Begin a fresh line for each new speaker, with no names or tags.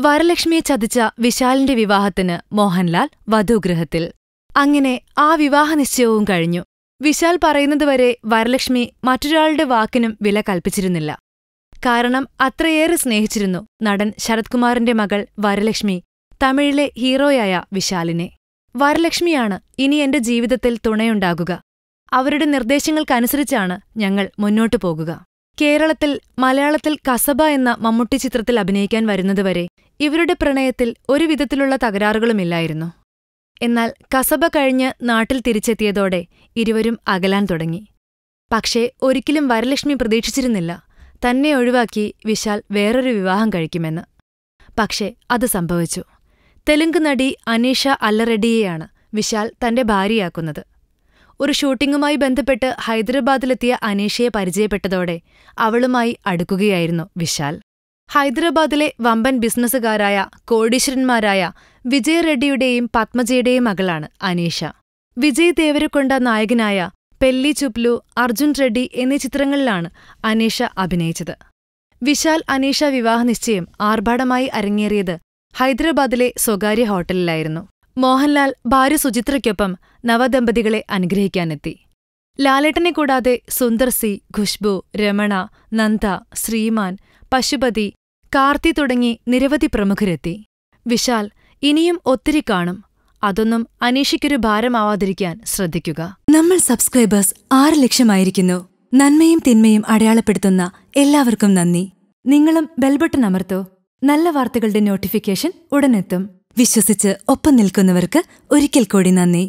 വരലക്ഷ്മിയെ ചതിച്ച വിശാലിന്റെ വിവാഹത്തിന് മോഹൻലാൽ വധുഗൃഹത്തിൽ അങ്ങനെ ആ വിവാഹ നിശ്ചയവും കഴിഞ്ഞു. വിശാൽ പറയുന്നതുവരെ വരലക്ഷ്മി മറ്റൊരാളുടെ വാക്കിനും വില കൽപ്പിച്ചിരുന്നില്ല. കാരണം അത്രയേറെ സ്നേഹിച്ചിരുന്നു നടൻ ശരത്കുമാറിന്റെ മകൾ വരലക്ഷ്മി തമിഴിലെ ഹീറോയായ വിശാലിനെ. വരലക്ഷ്മിയാണ് ഇനി എന്റെ ജീവിതത്തിൽ തുണയുണ്ടാകുക. അവരുടെ നിർദ്ദേശങ്ങൾക്കനുസരിച്ചാണ് ഞങ്ങൾ മുന്നോട്ടു പോകുക. കേരളത്തിൽ മലയാളത്തിൽ കസബ എന്ന മമ്മൂട്ടി ചിത്രത്തിൽ അഭിനയിക്കാൻ വരുന്നതുവരെ ഇവരുടെ പ്രണയത്തിൽ ഒരു വിധത്തിലുള്ള തകരാറുകളുമില്ലായിരുന്നു. എന്നാൽ കസബ കഴിഞ്ഞ് നാട്ടിൽ തിരിച്ചെത്തിയതോടെ ഇരുവരും അകലാൻ തുടങ്ങി. പക്ഷേ ഒരിക്കലും വരലക്ഷ്മി പ്രതീക്ഷിച്ചിരുന്നില്ല തന്നെ ഒഴിവാക്കി വിശാൽ വേറൊരു വിവാഹം കഴിക്കുമെന്ന്. പക്ഷേ അത് സംഭവിച്ചു. തെലുങ്ക് നടി അനീഷ അല്ലറെഡ്ഡിയെയാണ് വിശാൽ തന്റെ ഭാര്യയാക്കുന്നത്. ഒരു ഷൂട്ടിംഗുമായി ബന്ധപ്പെട്ട് ഹൈദരാബാദിലെത്തിയ അനീഷയെ പരിചയപ്പെട്ടതോടെ അവളുമായി അടുക്കുകയായിരുന്നു വിശാൽ. ഹൈദരാബാദിലെ വമ്പൻ ബിസിനസ്സുകാരായ കോടീശ്വരന്മാരായ വിജയ് റെഡ്ഡിയുടെയും പത്മജയുടെയും മകളാണ് അനീഷ. വിജയ് ദേവരക്കൊണ്ട നായകനായ പെല്ലി ചുപ്ലു അർജുൻ റെഡ്ഡി എന്നീ ചിത്രങ്ങളിലാണ് അനീഷ അഭിനയിച്ചത്. വിശാൽ അനീഷ വിവാഹ നിശ്ചയം ആർഭാടമായി അരങ്ങേറിയത് ഹൈദരാബാദിലെ സ്വകാര്യ ഹോട്ടലിലായിരുന്നു. മോഹൻലാൽ ഭാര്യ സുചിത്രയ്ക്കൊപ്പം നവദമ്പതികളെ അനുഗ്രഹിക്കാനെത്തി. ലാലേട്ടനെ കൂടാതെ സുന്ദർ സി ഖുഷ്ബു രമണ നന്ദ ശ്രീമാൻ പശുപതി കാർത്തി തുടങ്ങി നിരവധി പ്രമുഖരെത്തി. വിശാൽ ഇനിയും ഒത്തിരി കാണും. അതൊന്നും അനീഷയ്ക്കൊരു ഭാരമാവാതിരിക്കാൻ ശ്രദ്ധിക്കുക.
നമ്മൾ സബ്സ്ക്രൈബേഴ്സ് ആറ് ലക്ഷമായിരിക്കുന്നു. നന്മയും തിന്മയും അടയാളപ്പെടുത്തുന്ന എല്ലാവർക്കും നന്ദി.
നിങ്ങളും ബെൽബട്ടൺ അമർത്തോ. നല്ല വാർത്തകളുടെ നോട്ടിഫിക്കേഷൻ ഉടനെത്തും.
വിശ്വസിച്ച് ഒപ്പം നിൽക്കുന്നവർക്ക് ഒരിക്കൽ കൂടി നന്ദി.